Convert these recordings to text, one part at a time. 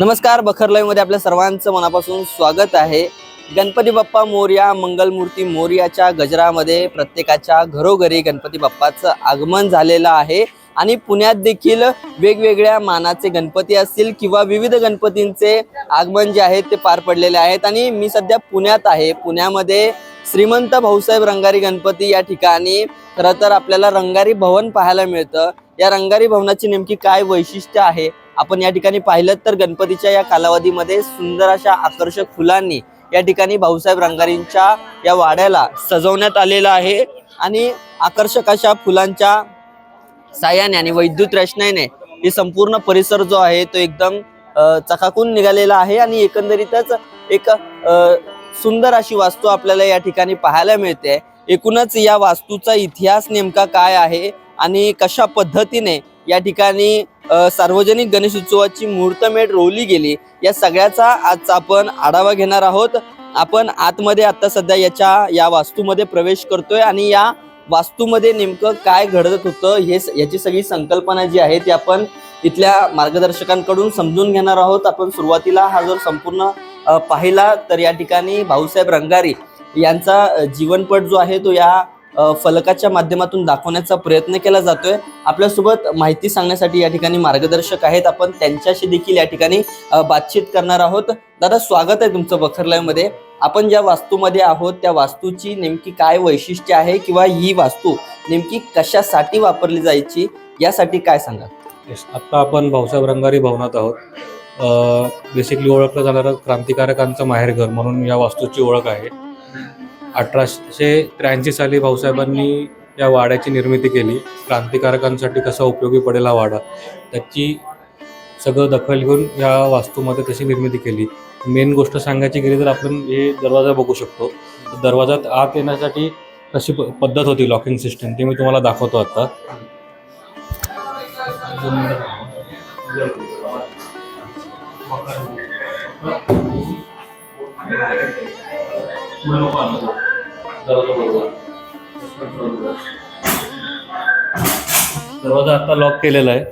नमस्कार बखरमध्ये आपल्या सर्वांचं मनापासून स्वागत आहे. गणपती बाप्पा मोर्या मंगलमूर्ती मोर्याच्या गजरामध्ये प्रत्येकाच्या घरोघरी गणपती बाप्पाचं आगमन झालेलं आहे. आणि पुण्यात देखील वेगवेगळ्या मानाचे गणपती असतील किंवा विविध गणपतींचे आगमन जे आहे ते पार पडलेले आहेत. आणि मी सध्या पुण्यात आहे. पुण्यामध्ये श्रीमंत भाऊसाहेब रंगारी गणपती या ठिकाणी खरं तर आपल्याला रंगारी भवन पाहायला मिळतं. या रंगारी भवनाची नेमकी काय वैशिष्ट्य आहे? आपण या ठिकाणी पाहिलं तर गणपतीच्या या कालावधीमध्ये सुंदर अशा आकर्षक फुलांनी या ठिकाणी भाऊसाहेब रंगारींच्या या वाड्याला सजवण्यात आलेलं आहे. आणि आकर्षक अशा फुलांच्या साह्याने आणि वैद्युत रचनेने हे संपूर्ण परिसर जो आहे तो एकदम चकाकून निघालेला आहे आणि एकंदरीतच एक सुंदर अशी वास्तू आपल्याला या ठिकाणी पाहायला मिळते. एकूणच या वास्तूचा इतिहास नेमका काय आहे आणि कशा पद्धतीने या ठिकाणी सार्वजनिक गणेश उत्सवाची मुहूर्तमेढ रोवली गेली. या सगळ्याचा आज आपण आढावा घेणार आहोत. आपण आतमध्ये आता सध्या याच्या या वास्तूमध्ये प्रवेश करतोय आणि या वास्तूमध्ये नेमकं काय घडत होतं हे स- याची सगळी संकल्पना जी आहे ती आपण इथल्या मार्गदर्शकांकडून समजून घेणार आहोत. आपण सुरुवातीला हा जर संपूर्ण पाहिला तर या ठिकाणी भाऊसाहेब रंगारी यांचा जीवनपट जो आहे तो या फलकाच्या माध्यमातून दाखवण्याचा प्रयत्न केला जातोय. आपल्यासोबत माहिती सांगण्यासाठी या ठिकाणी मार्गदर्शक आहेत. आपण त्यांच्याशी देखील या ठिकाणी बातचीत करणार आहोत. दादा स्वागत आहे तुमचं बखरलायमध्ये आपण ज्या वास्तूमध्ये आहोत त्या वास्तूची नेमकी काय वैशिष्ट्य आहे किंवा ही वास्तू नेमकी कशासाठी वापरली जायची यासाठी काय सांगा आत्ता आपण भाऊसाहेब रंगारी भवनात आहोत. बेसिकली ओळखलं जाणारं क्रांतिकारकांचं माहेरघर म्हणून या वास्तूची ओळख आहे. अठराशे त्र्याऐंशी साली भाऊसाहेबांनी या वाड्याची निर्मिती केली. क्रांतिकारकांसाठी कसा उपयोगी पडेल हा वाडा? त्याची सगळं दखल घेऊन या वास्तूमध्ये तशी निर्मिती केली? मेन गोष्ट सांगायची गेली तर आपण हे दरवाजा बघू शकतो. दरवाजात आत येण्यासाठी कशी प- पद्धत होती लॉकिंग सिस्टम ते मी तुम्हाला दाखवतो आता. दरवाजा आता लॉक केलेला आहे.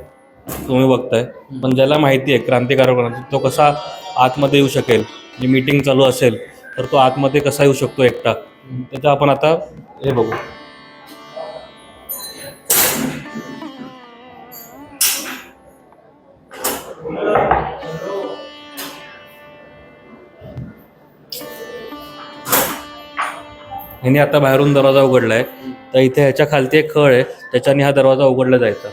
तुम्ही बघताय. पण ज्याला माहिती आहे क्रांतिकारक तो कसा आतमध्ये येऊ शकेल जी मीटिंग चालू असेल तर तो आतमध्ये कसा येऊ शकतो एकटा? त्याचं आपण आता हे बघू. ह्याने आता बाहेरून दरवाजा उघडलाय. तर इथे ह्याच्या खालती एक खळ आहे. त्याच्याने हा दरवाजा उघडला जायचा.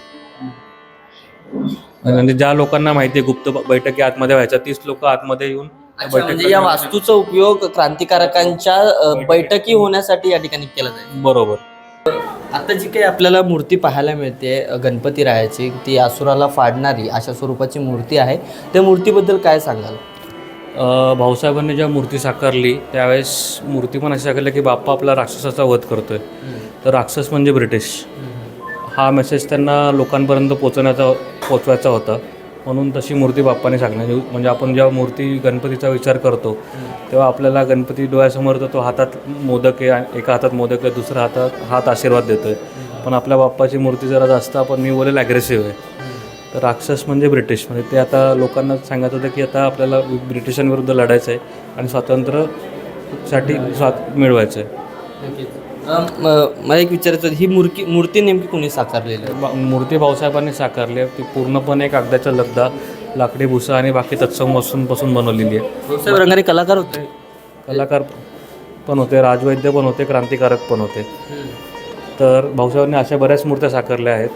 म्हणजे ज्या लोकांना माहिती आहे गुप्त बैठकी आतमध्ये व्हायच्या तीच लोक आतमध्ये येऊन अच्छा, म्हणजे या वास्तूचा उपयोग क्रांतिकारकांच्या अ, बैठकी. होण्यासाठी या ठिकाणी केला जाईल. बरोबर. आता जी काही आपल्याला मूर्ती पाहायला मिळते अ, गणपती रायाची ती असुराला फाडणारी अशा स्वरूपाची मूर्ती आहे. त्या मूर्तीबद्दल काय सांगाल? भाऊसाहेबांनी जेव्हा मूर्ती साकारली त्यावेळेस मूर्ती पण अशी साकारली की बाप्पा आपला राक्षसाचा वध करतोय. तर राक्षस म्हणजे ब्रिटिश. हा मेसेज त्यांना लोकांपर्यंत पोचवण्याचा पोचवायचा होता. म्हणून तशी मूर्ती बाप्पाने सांगण्याची म्हणजे आपण जेव्हा मूर्ती गणपतीचा विचार करतो तेव्हा आपल्याला गणपती डोळ्यासमोर तर तो हातात मोदक आहे एका हातात मोदक आहे दुसऱ्या हातात हात आशीर्वाद देतोय. पण आपल्या बाप्पाची मूर्ती जरा जास्त आपण मी बोलेल ॲग्रेसिव्ह आहे. तर राक्षस म्हणजे ब्रिटिश. म्हणजे ते आता लोकांना सांगत होतं की आता आपल्याला ब्रिटिशांविरुद्ध लढायचं आहे आणि स्वातंत्र्यासाठी स्वात मिळवायचं आहे मला एक विचारायचं ही मूर्ती मूर्ती नेमकी कोणी साकारलेली आहे? बा- मूर्ती भाऊसाहेबांनी साकारली आहे. ती पूर्णपणे कागदाच्या लगदा लाकडी भुसा आणि बाकी तत्सम वस्तूंपासून बनवलेली आहे. भाऊसाहेब रंगारी कलाकार होते. कलाकार पण होते राजवैद्य पण होते क्रांतिकारक पण होते. तर भाऊसाहेबांनी अशा बऱ्याच मूर्त्या साकारल्या आहेत.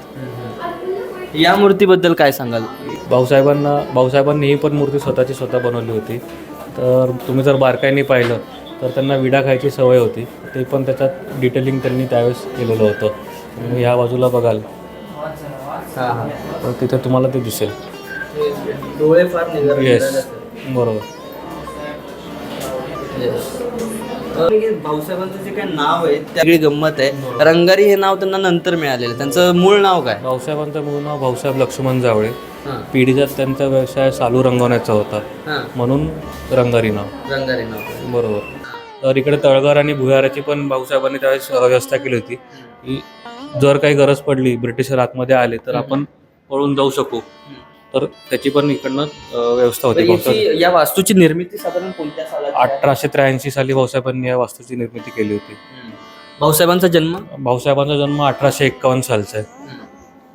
या मूर्तीबद्दल काय सांगाल? भाऊसाहेबांना भाऊसाहेबांनी ही पण मूर्ती स्वतःची स्वतः बनवली होती. तर तुम्ही जर बारकाईने पाहिलं तर त्यांना विडा खायची सवय होती. ते पण त्याच्यात डिटेलिंग त्यांनी त्यावेळेस केलेलं होतं. तुम्ही ह्या बाजूला बघाल. तर तिथे तुम्हाला ते दिसेल. डोळे फार येस बरोबर. भाऊसाहेबांचं जे काही नाव आहे गंमत आहे. रंगारी हे नाव त्यांना नंतर मिळालेलं त्यांचं मूळ नाव काय? भाऊसाहेबांचं मूळ नाव भाऊसाहेब लक्ष्मण जावळे. पिढीजात त्यांचा व्यवसाय चालू रंगवण्याचा होता. म्हणून रंगारी नाव. रंगारी नाव. बरोबर. तर इकडे तळघर आणि भुयाराची पण भाऊसाहेबांनी त्यावेळेस व्यवस्था केली होती. की जर काही गरज पडली ब्रिटिशर आतमध्ये आले तर आपण पळून जाऊ शकू. तर त्याची पण इकडनं व्यवस्था होती. याची- या वास्तूची निर्मिती साधारण कोणत्या अठराशे त्र्याऐंशी साली भाऊसाहेबांनी या वास्तूची निर्मिती केली होती. भाऊसाहेबांचा जन्म? भाऊसाहेबांचा जन्म अठराशे एक्कावन्न सालचा आहे.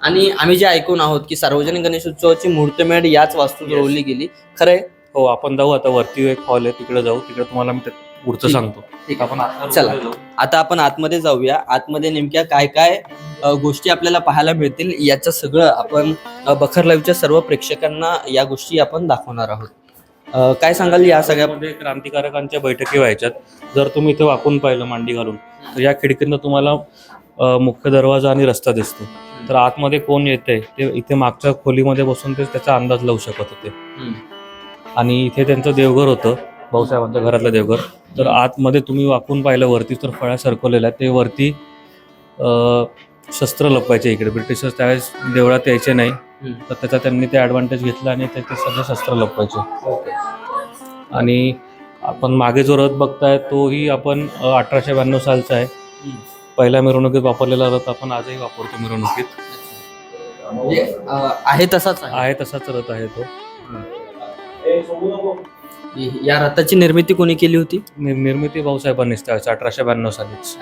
आणि आम्ही जे ऐकून आहोत की सार्वजनिक गणेशोत्सवाची मुहूर्तमेढ याच वास्तूत Yes. रोवली गेली. खरंय हो आपण जाऊ आता वरती एक हॉल आहे तिकडे जाऊ. तिकडे तुम्हाला मी पुढचं. सांगतो ठीक. आपण आता चला. जाऊ. आता आपण आतमध्ये जाऊया आतमध्ये नेमक्या काय काय अ, गोष्टी आपल्याला पाहायला मिळतील याचं सगळं आपण अ, बखर लाईव्हच्या सर्व प्रेक्षकांना या गोष्टी आपण दाखवणार आहोत अ, काय सांगाल या सगळ्या त्यामध्ये क्रांतिकारकांच्या बैठकी व्हायच्यात जर तुम्ही इथे वाकून पाहिलं मांडी घालून तर या खिडकीतनं तुम्हाला अ, मुख्य दरवाजा आणि रस्ता दिसतो तर आतमध्ये कोण येते ते इथे मागच्या खोलीमध्ये बसून ते त्याचा अंदाज लावू शकत होते आणि इथे त्यांचं देवघर होतं भाऊसाहेबांच्या घरातलं देवघर. तर आतमध्ये तुम्ही वाकून पाहिलं वरती तर फळ्या सरकवलेल्या. ते वरती शस्त्र लपवायचे इकडे. ब्रिटिशर्स त्यावेळेस देवळात यायचे नाही. तर त्याचा त्यांनी ते ॲडव्हान्टेज घेतला आणि ते सगळे शस्त्र लपवायचे. आणि आपण मागे जो रथ बघताय तोही आपण अठराशे ब्याण्णव सालचा आहे. पहिल्या मिरवणुकीत वापरलेला रथ आपण आजही वापरतो मिरवणुकीत. म्हणजे आहे तसाच आहे. आहे तसाच रथ आहे तो. या रथाची निर्मिती कोणी केली होती? निर- निर्मिती भाऊसाहेबांनीच त्यावेळेस अठराशे ब्याण्णव सालीच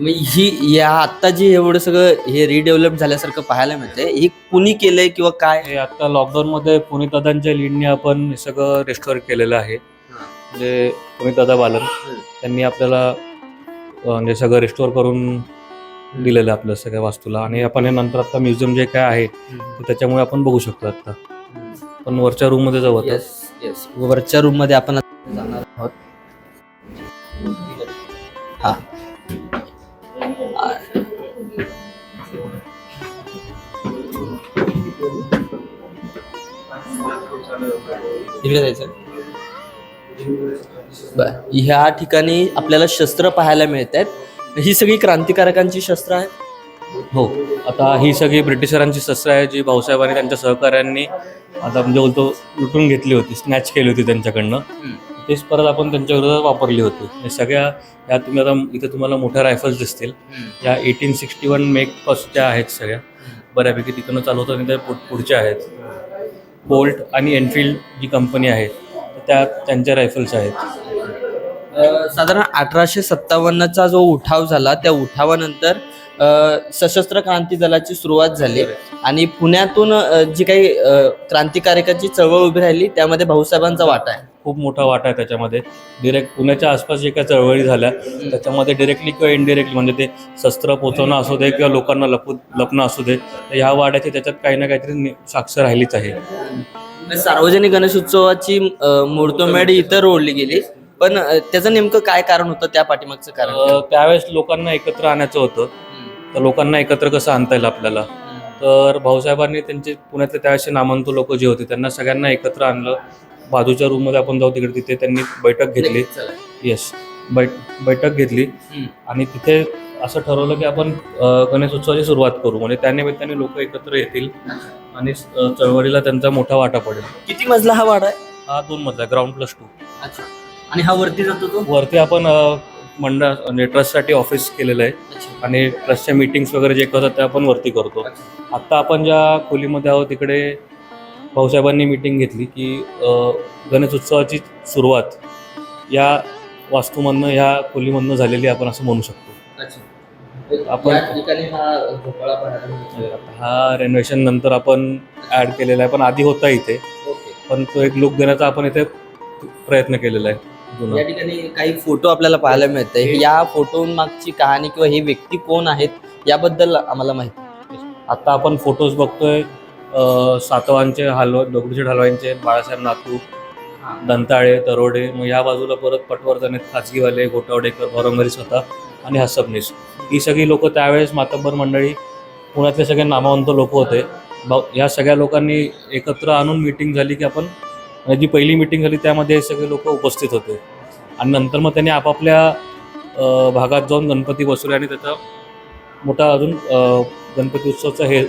मग ही या आता जे एवढं सगळं हे रिडेव्हलप झाल्यासारखं पाहायला मिळतंय ही कुणी केलंय किंवा काय? हे आता लॉकडाऊनमध्ये पुनीत दादांच्या लीडने आपण हे सगळं रेस्टोर केलेलं आहे. म्हणजे पुनीत दादा बालन त्यांनी आपल्याला अं, म्हणजे सगळं रेस्टोर करून दिलेलं आपल्या सगळ्या वास्तूला. आणि आपण हे नंतर आता म्युझियम जे काय आहे तर त्याच्यामुळे आपण बघू शकतो आता पण वरच्या रूममध्ये जाऊ आता. येस येस वरच्या रूममध्ये आपण आता जाणार आहोत. हा. इकडे जायचं. बर. ह्या ठिकाणी आपल्याला शस्त्र पाहायला मिळत आहेत ही सगळी क्रांतिकारकांची शस्त्र आहेत. हो. आता ही सगळी ब्रिटिशरांची शस्त्र आहे जी भाऊसाहेबांनी त्यांच्या सहकाऱ्यांनी आता म्हणजे बोलतो लुटून घेतली होती स्नॅच केली होती त्यांच्याकडनं. तेच परत आपण त्यांच्या विरोधात वापरली होती. सगळ्या या तुम्ही आता इथे तुम्हाला मोठ्या रायफल्स दिसतील. या एटीन सिक्स्टी वन मेक फर्स्टच्या आहेत सगळ्या बऱ्यापैकी तिकडनं चालवतात आणि त्या पुढ- पुढच्या आहेत. बोल्ट आणि एनफिल्ड जी कंपनी आहे त्या त्यांच्या रायफल्स आहेत. साधारण अठराशे सत्तावन्नचा जो उठाव झाला त्या उठावानंतर सशस्त्र क्रांती दलाची सुरुवात झाली. आणि पुण्यातून जी काही क्रांतिकारकाची चळवळ उभी राहिली त्यामध्ये भाऊसाहेबांचा वाटा आहे. खूप मोठा वाटा आहे त्याच्यामध्ये. डिरेक्ट पुण्याच्या आसपास जे काही चळवळी झाल्या त्याच्यामध्ये डिरेक्टली किंवा इनडिरेक्टली म्हणजे ते शस्त्र पोचवणं असू दे किंवा लोकांना लपू लपणं असू दे तर ह्या वाड्याची त्याच्यात काही ना काहीतरी साक्ष राहिलीच आहे. सार्वजनिक गणेशोत्सवाची अ, मुहूर्तमेढ इतर ओढली गेली. पण त्याचं नेमकं काय कारण होतं त्या पाठीमागचं कारण? त्यावेळेस लोकांना एकत्र आणायचं होतं. तर लोकांना एकत्र कसं आणता येईल आपल्याला? तर भाऊसाहेबांनी त्यांचे पुण्यातले त्यावेळेसचे नामवंत लोक जे होते त्यांना सगळ्यांना एकत्र आणलं. बाजूच्या रूममध्ये आपण जाऊ तिकडे तिथे त्यांनी बैठक घेतली. येस बैठ बैठक घेतली. आणि तिथे असं ठरवलं की आपण अं, गणेशोत्सवाची सुरुवात करू. म्हणजे त्यानिमित्ताने लोक एकत्र येतील आणि चळवळीला त्यांचा मोठा वाटा पडेल. किती मजला हा वाडा आहे? हा दोन मजला ग्राउंड प्लस टू अच्छा. आणि हा वरती जातो तो? वरती आपण मंडळ म्हणजे ट्रस्टसाठी ऑफिस केलेलं आहे. आणि ट्रस्टच्या मीटिंग्स वगैरे जे करतात ते आपण वरती करतो. आत्ता आपण ज्या खोलीमध्ये आहोत तिकडे भाऊसाहेबांनी मीटिंग घेतली की गणेश उत्सवाची सुरुवात या वास्तूमधनं ह्या खोलीमधनं झालेली आपण असं म्हणू शकतो. आपण- हा रेनोव्हेशन नंतर आपण ॲड केलेला आहे पण आधी होता इथे. पण तो एक लुक देण्याचा आपण इथे प्रयत्न केलेला आहे. या ठिकाणी काही फोटो आपल्याला पाहायला मिळते या फोटो मागची कहाणी किंवा ही व्यक्ती कोण आहेत याबद्दल आम्हाला माहिती. आता आपण फोटोज बघतोय सातवांचे हलवा दगडूशेठ हलवाईंचे बाळासाहेब नातू दंताळे तरोडे मग या बाजूला परत पटवर्धन आहेत खाजगीवाले गोटावडेकर भरंगरी स्वतः आणि हसबनीस ही सगळी लोक त्यावेळेस मातब्बर मंडळी पुण्यातले सगळे नामवंत लोक होते. भाऊ या सगळ्या लोकांनी एकत्र आणून मिटिंग झाली की आपण जी पहिली मिटिंग झाली त्यामध्ये हे सगळे लोक उपस्थित होते. आणि नंतर मग त्यांनी आपापल्या भागात जाऊन गणपती बसवले आणि त्याचा मोठा अजून गणपती उत्सवाचा हे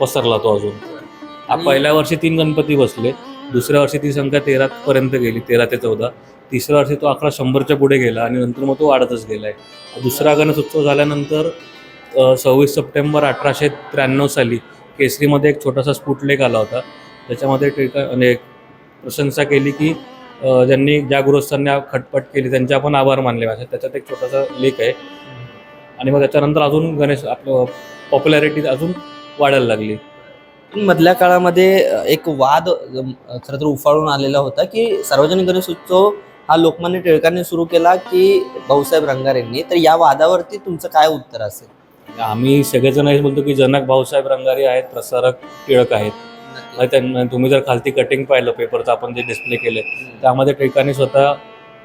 पसरला तो अजून. पहिल्या वर्षी तीन गणपती बसले. दुसऱ्या वर्षी ती संख्या तेरा पर्यंत गेली तेरा ते चौदा. तिसऱ्या वर्षी तो अकरा शंभरच्या पुढे गेला आणि नंतर मग तो वाढतच गेलाय. दुसरा गणेश उत्सव झाल्यानंतर सव्वीस सप्टेंबर अठराशे त्र्याण्णव साली केसरीमध्ये एक छोटासा स्फुटलेख आला होता. त्याच्यामध्ये टिळका म्हणजे प्रशंसा केली की ज्यांनी ज्या गृहस्थांनी खटपट केली त्यांचे आपण आभार मानले पाहिजे. त्याच्यात एक छोटासा लेख आहे. आणि मग त्याच्यानंतर अजून गणेश आपलं पॉप्युलॅरिटी अजून वाढायला लागली. मधल्या काळामध्ये एक वाद खरं तर उफाळून आलेला होता की सार्वजनिक गणेश उत्सव हा लोकमान्य टिळकांनी सुरू केला की भाऊसाहेब रंगारेंनी तर या वादावरती तुमचं काय उत्तर असेल? आम्ही सगळेजण हेच बोलतो की जनक भाऊसाहेब रंगारी आहेत प्रसारक टिळक आहेत. मग त्यांना तुम्ही जर खालती कटिंग पाहिलं पेपरचं आपण जे डिस्प्ले केलं त्यामध्ये टिळकांनी स्वतः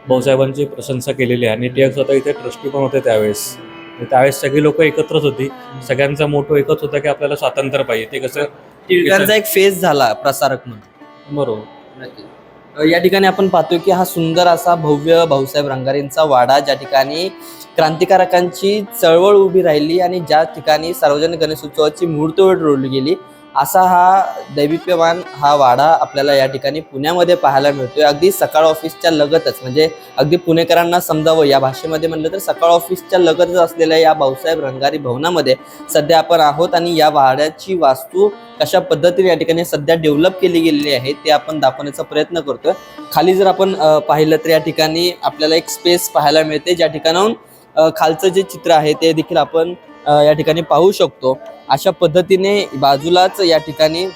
भाऊसाहेबांची प्रशंसा केलेली आहे. आणि टिळक स्वतः इथे ट्रस्टी पण होते त्यावेळेस. त्यावेळेस सगळी लोक एकत्रच होती. सगळ्यांचा मोठो एकच होता की आपल्याला स्वातंत्र्य पाहिजे. ते कसं टिळकांचा एक फेज झाला प्रसारक म्हणून. बरोबर. या ठिकाणी आपण पाहतोय की हा सुंदर असा भव्य भाऊसाहेब रंगारींचा वाडा ज्या ठिकाणी क्रांतिकारकांची चळवळ उभी राहिली आणि ज्या ठिकाणी सार्वजनिक गणेशोत्सवाची मुहूर्तवेळ रोवली गेली असा हा दैविप्यमान हा वाडा आपल्याला या ठिकाणी पुण्यामध्ये पाहायला मिळतोय. अगदी सकाळ ऑफिसच्या लगतच म्हणजे अगदी पुणेकरांना समजावं. या भाषेमध्ये म्हणलं तर सकाळ ऑफिसच्या लगतच असलेल्या या भाऊसाहेब रंगारी भवनामध्ये सध्या आपण आहोत आणि या वाड्याची वास्तू कशा पद्धतीने या ठिकाणी सध्या डेव्हलप केली गेलेली आहे ते आपण दाखवण्याचा प्रयत्न करतोय. खाली जर आपण पाहिलं तर या ठिकाणी आपल्याला एक स्पेस पाहायला मिळते. ज्या ठिकाणाहून खालचं जे चित्र आहे ते देखील आपण या ठिकाणी पाहू शकतो. अशा पद्धतीने बाजूलाच या ठिकाणी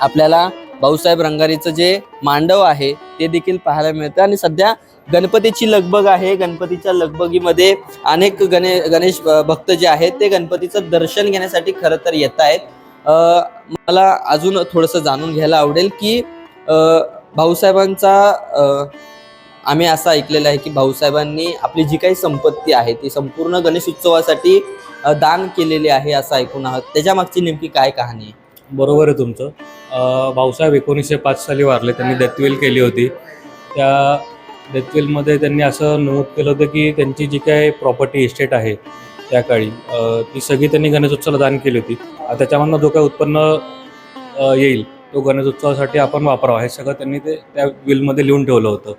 आपल्याला भाऊसाहेब रंगारीचं जे मांडव आहे ते देखील पाहायला मिळतं. आणि सध्या गणपतीची लगबग आहे. गणपतीच्या लगबगीमध्ये अनेक गणे गणेश भक्त जे आहेत ते गणपतीचं दर्शन घेण्यासाठी खरं तर येत आहेत. मला अजून थोडंसं जाणून घ्यायला आवडेल की भाऊसाहेबांचा आम्ही असं ऐकलेलं आहे की भाऊसाहेबांनी आपली जी काही संपत्ती आहे ती संपूर्ण गणेश उत्सवासाठी दान केलेली आहे असं ऐकून आहोत. त्याच्या मागची नेमकी काय कहाणी आहे? बरोबर आहे तुमचं. भाऊसाहेब एकोणीसशे पाच साली वारले त्यांनी डेथवेल केली होती. त्या डेथवेलमध्ये त्यांनी असं नमूद केलं होतं की त्यांची जी काही प्रॉपर्टी इस्टेट आहे त्या काळी ती सगळी त्यांनी गणेशोत्सवाला दान केली होती. त्याच्यामधनं जो काही उत्पन्न येईल तो गणेशोत्सवासाठी आपण वापरावा. हे सगळं त्यांनी ते त्या विलमध्ये लिहून ठेवलं होतं.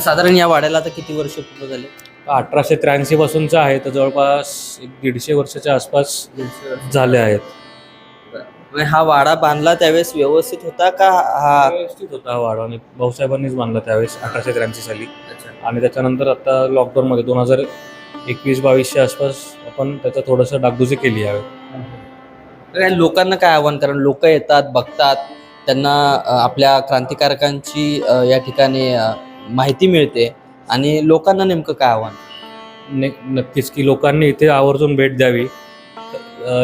साधारण या वाड्याला आता किती वर्ष पूर्ण झाले? अठराशे त्र्याऐंशी पासूनचं आहे. तर जवळपास एक दीडशे वर्षाच्या आसपास झाले आहेत. म्हणजे हा वाडा बांधला त्यावेळेस व्यवस्थित होता का हा? व्यवस्थित होता हा वाडा. आणि भाऊसाहेबांनीच बांधला त्यावेळेस अठराशे त्र्याऐंशी साली. आणि त्याच्यानंतर आता लॉकडाऊनमध्ये दोन हजार एकवीस बावीसच्या आसपास आपण त्याचं थोडंसं डागडुजी केली आहे काय लोकांना काय आव्हान? कारण लोक येतात बघतात. त्यांना आपल्या क्रांतिकारकांची या ठिकाणी माहिती मिळते आणि लोकांना नेमकं काय आव्हान? ने नक्कीच की लोकांनी इथे आवर्जून भेट द्यावी.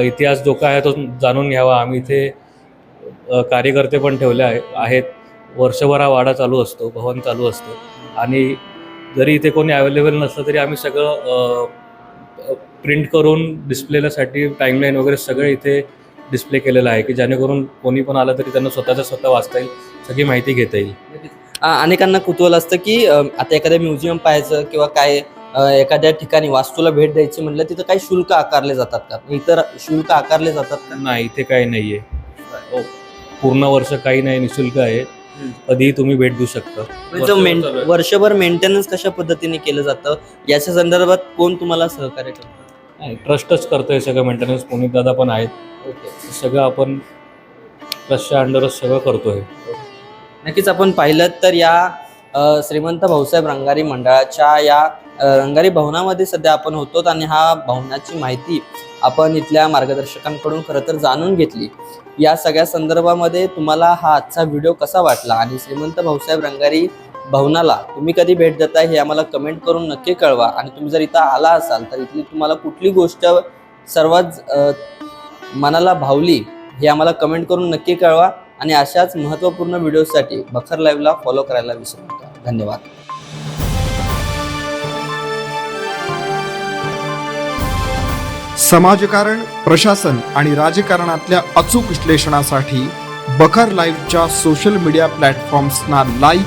इतिहास जो काय आहे तो जाणून घ्यावा. आम्ही इथे कार्यकर्ते पण ठेवले आहे आहेत. वर्षभर हा वाडा चालू असतो भवन चालू असतो. आणि जरी इथे कोणी अवेलेबल नसलं तरी आम्ही सगळं प्रिंट करून डिस्प्लेलासाठी टाईमलाईन वगैरे सगळं इथे डिस्प्ले केलेलं आहे की जेणेकरून कोणी पण आलं तरी त्यांना स्वतःच्या स्वतः वाचता येईल सगळी माहिती घेता येईल. अनेकांना कुतूहल असतं की आता एखाद्या म्युझियम पाहायचं किंवा काय एखाद्या ठिकाणी वास्तूला भेट द्यायची म्हणलं तिथं काही शुल्क आकारले जातात का? इतर शुल्क आकारले जातात का? नाही इथे काही नाही आहे पूर्ण वर्ष काही नाही निशुल्क आहे. कधीही तुम्ही भेट देऊ शकता. म्हणजे वर्षभर मेंटेनन्स कशा पद्धतीने केलं जातं? याच्या संदर्भात कोण तुम्हाला सहकार्य करतं? नाही ट्रस्टच करतोय सगळं मेंटेनन्स पुनीत दादा पण आहेत. ओके. सगळं आपण ट्रस्टच्या अंडरच सगळं करतोय. नक्कीच आपण पाहिलं तर या अ, श्रीमंत भाऊसाहेब रंगारी मंडळाच्या या अ, रंगारी भवनामध्ये सध्या आपण होतो आणि हा भवनाची माहिती आपण इथल्या मार्गदर्शकांकडून खरं तर जाणून घेतली. या सगळ्या संदर्भामध्ये तुम्हाला हा आजचा व्हिडिओ कसा वाटला? आणि श्रीमंत भाऊसाहेब रंगारी भवनाला तुम्ही कधी भेट देताय हे आम्हाला कमेंट करून नक्की कळवा. आणि तुम्ही जर इथं आला असाल तर इथली तुम्हाला कुठली गोष्ट सर्वात मनाला भावली हे आम्हाला कमेंट करून नक्की कळवा. आणि अशाच महत्त्वपूर्ण व्हिडिओसाठी बखर लाईव्हला फॉलो करायला विसरू नका. धन्यवाद. समाजकारण प्रशासन आणि राजकारणातल्या अचूक विश्लेषणासाठी बखर लाईव्हच्या सोशल मीडिया प्लॅटफॉर्म्सना लाईक